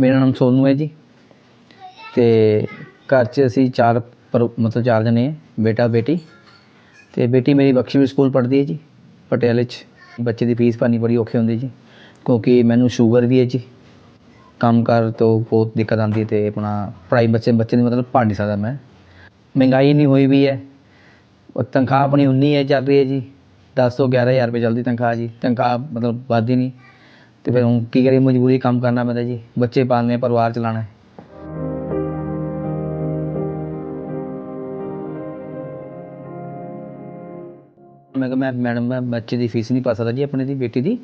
ਮੇਰਾ ਨਾਮ ਸੋਨੂੰ ਹੈ ਜੀ। ਅਤੇ ਘਰ 'ਚ ਅਸੀਂ ਚਾਰ ਪਰ- ਮਤਲਬ ਚਾਰ ਜਣੇ ਹੈ, ਬੇਟਾ, ਬੇਟੀ। ਅਤੇ ਬੇਟੀ ਮੇਰੀ ਬਖਸ਼ੀ ਸਕੂਲ ਪੜ੍ਹਦੀ ਹੈ ਜੀ, ਪਟਿਆਲੇ 'ਚ। ਬੱਚੇ ਦੀ ਫੀਸ ਭਰਨੀ ਬੜੀ ਔਖੀ ਹੁੰਦੀ ਜੀ, ਕਿਉਂਕਿ ਮੈਨੂੰ ਸ਼ੂਗਰ ਵੀ ਹੈ ਜੀ। ਕੰਮ ਕਾਰ ਤੋਂ ਬਹੁਤ ਦਿੱਕਤ ਆਉਂਦੀ ਹੈ ਤੇ ਆਪਣਾ ਪੜ੍ਹਾਈ ਬੱਚੇ ਬੱਚੇ ਦੀ ਮਤਲਬ ਪੜ੍ਹ ਨਹੀਂ ਸਕਦਾ ਮੈਂ। ਮਹਿੰਗਾਈ ਨਹੀਂ ਹੋਈ ਵੀ ਹੈ। ਤਨਖਾਹ ਆਪਣੀ ਉਨੀ ਹੈ ਚੱਲ ਰਹੀ ਹੈ ਜੀ। ਦਸ ਤੋਂ 11000 ਰੁਪਏ ਚੱਲਦੀ ਤਨਖਾਹ ਜੀ। ਤਨਖਾਹ ਮਤਲਬ ਵੱਧਦੀ ਨਹੀਂ। ਅਤੇ ਫਿਰ ਹੁਣ ਕੀ ਕਰੀਏ, ਮਜਬੂਰੀ ਕੰਮ ਕਰਨਾ ਪੈਂਦਾ ਜੀ। ਬੱਚੇ ਪਾਲਣੇ, ਪਰਿਵਾਰ ਚਲਾਉਣਾ। ਮੈਂ ਕਿਹਾ, ਮੈਂ ਮੈਡਮ, ਮੈਂ ਬੱਚੇ ਦੀ ਫੀਸ ਨਹੀਂ ਪਾ ਸਕਦਾ ਜੀ, ਆਪਣੇ ਦੀ, ਬੇਟੀ ਦੀ।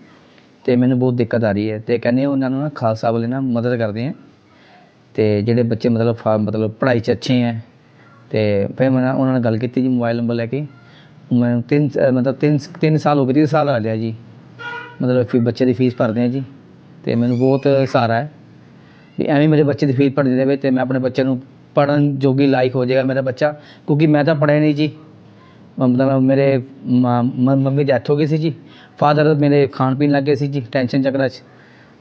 ਅਤੇ ਮੈਨੂੰ ਬਹੁਤ ਦਿੱਕਤ ਆ ਰਹੀ ਹੈ। ਅਤੇ ਕਹਿੰਦੇ ਉਹਨਾਂ ਨੂੰ ਨਾ ਖਾਲਸਾ ਵਾਲੇ ਨਾ ਮਦਦ ਕਰਦੇ ਹੈ ਅਤੇ ਜਿਹੜੇ ਬੱਚੇ ਮਤਲਬ ਫਾ- ਮਤਲਬ ਪੜ੍ਹਾਈ 'ਚ ਅੱਛੇ ਹੈ ਅਤੇ ਫਿਰ ਮੈਂ ਨਾ ਉਹਨਾਂ ਨਾਲ ਗੱਲ ਕੀਤੀ ਜੀ, ਮੋਬਾਈਲ ਨੰਬਰ ਲੈ ਕੇ। ਮੈਂ ਤਿੰਨ ਅਹ ਮਤਲਬ ਤਿੰਨ ਤਿੰਨ ਸਾਲ ਹੋ ਗਏ ਤਿੰਨ ਸਾਲ ਆ ਲਿਆ ਜੀ। ਮਤਲਬ ਫਿਰ ਬੱਚੇ ਦੀ ਫੀਸ ਭਰਦੇ ਹਾਂ ਜੀ ਅਤੇ ਮੈਨੂੰ ਬਹੁਤ ਸਹਾਰਾ ਹੈ। ਵੀ ਐਵੇਂ ਮੇਰੇ ਬੱਚੇ ਦੀ ਫੀਸ ਭਰ ਦੇਵੇ ਅਤੇ ਮੈਂ ਆਪਣੇ ਬੱਚੇ ਨੂੰ ਪੜ੍ਹਨ ਜੋਗੀ ਲਾਇਕ ਹੋ ਜਾਏਗਾ ਮੇਰਾ ਬੱਚਾ, ਕਿਉਂਕਿ ਮੈਂ ਤਾਂ ਪੜ੍ਹਿਆ ਨਹੀਂ ਜੀ। ਮਤਲਬ ਮੇਰੇ ਮਾਂ- ਮ- ਮੰਮੀ ਡੈਥ ਹੋ ਗਈ ਸੀ ਜੀ। ਫਾਦਰ ਮੇਰੇ ਖਾਣ ਪੀਣ ਲੱਗ ਗਏ ਸੀ ਜੀ ਟੈਨਸ਼ਨ ਚੱਕਰਾਂ 'ਚ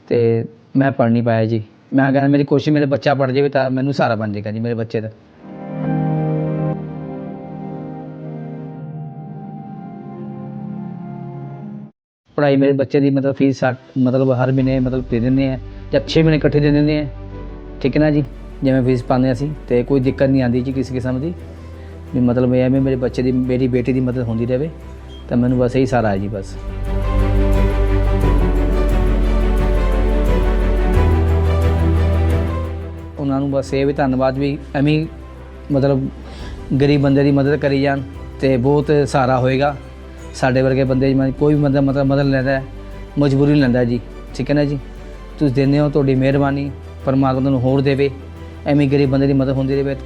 ਅਤੇ ਮੈਂ ਪੜ੍ਹ ਨਹੀਂ ਪਾਇਆ ਜੀ। ਮੈਂ ਕਹਿੰਦਾ ਮੇਰੀ ਕੋਸ਼ਿਸ਼ ਮੇਰੇ ਬੱਚਾ ਪੜ੍ਹ ਜਾਵੇ ਤਾਂ ਮੈਨੂੰ ਸਹਾਰਾ ਬਣ ਜਾਏਗਾ ਜੀ ਮੇਰੇ ਬੱਚੇ ਦਾ। ਪੜ੍ਹਾਈ ਮੇਰੇ ਬੱਚੇ ਦੀ ਮਤਲਬ ਫੀਸ ਸੱਠ, ਮਤਲਬ ਹਰ ਮਹੀਨੇ ਮਤਲਬ ਦੇ ਦਿੰਦੇ ਆ ਜਾਂ 6 ਮਹੀਨੇ ਇਕੱਠੇ ਦੇ ਦਿੰਦੇ ਆ। ਠੀਕ ਹੈ ਨਾ ਜੀ? ਜਿਵੇਂ ਫੀਸ ਪਾਉਂਦੇ ਅਸੀਂ ਤੇ ਕੋਈ ਦਿੱਕਤ ਨਹੀਂ ਆਉਂਦੀ ਜੀ ਕਿਸੇ ਕਿਸਮ ਦੀ। ਵੀ ਮਤਲਬ ਇਹ ਹੈ ਵੀ ਮੇਰੇ ਬੱਚੇ ਦੀ, ਮੇਰੀ ਬੇਟੀ ਦੀ ਮਦਦ ਹੁੰਦੀ ਰਹੇ, ਤਾਂ ਮੈਨੂੰ ਬਸ ਇਹੀ ਸਾਰਾ ਹੈ ਜੀ ਬਸ। ਉਹਨਾਂ ਨੂੰ ਬਸ ਇਹ ਵੀ ਧੰਨਵਾਦ ਵੀ ਐਵੇਂ ਮਤਲਬ ਗਰੀਬ ਬੰਦੇ ਦੀ ਮਦਦ ਕਰੀ ਜਾਣ ਤੇ ਬਹੁਤ ਸਹਾਰਾ ਹੋਏਗਾ। ਸਾਡੇ ਵਰਗੇ ਬੰਦੇ ਜਿਵੇਂ ਕੋਈ ਵੀ ਬੰਦਾ ਮਤਲਬ ਮਦਦ ਲੈਂਦਾ ਹੈ, ਮਜਬੂਰੀ ਨਹੀਂ ਲੈਂਦਾ ਜੀ। ਠੀਕ ਹੈ ਨਾ ਜੀ? ਤੁਸੀਂ ਦਿੰਦੇ ਹੋ ਤੁਹਾਡੀ ਮਿਹਰਬਾਨੀ ਪਰਮਾਤਮਾ ਤੁਹਾਨੂੰ ਹੋਰ ਦੇਵੇ। ਐਵੇਂ ਗਰੀਬ ਬੰਦੇ ਦੀ ਮਦਦ ਹੁੰਦੀ ਰਹੇ।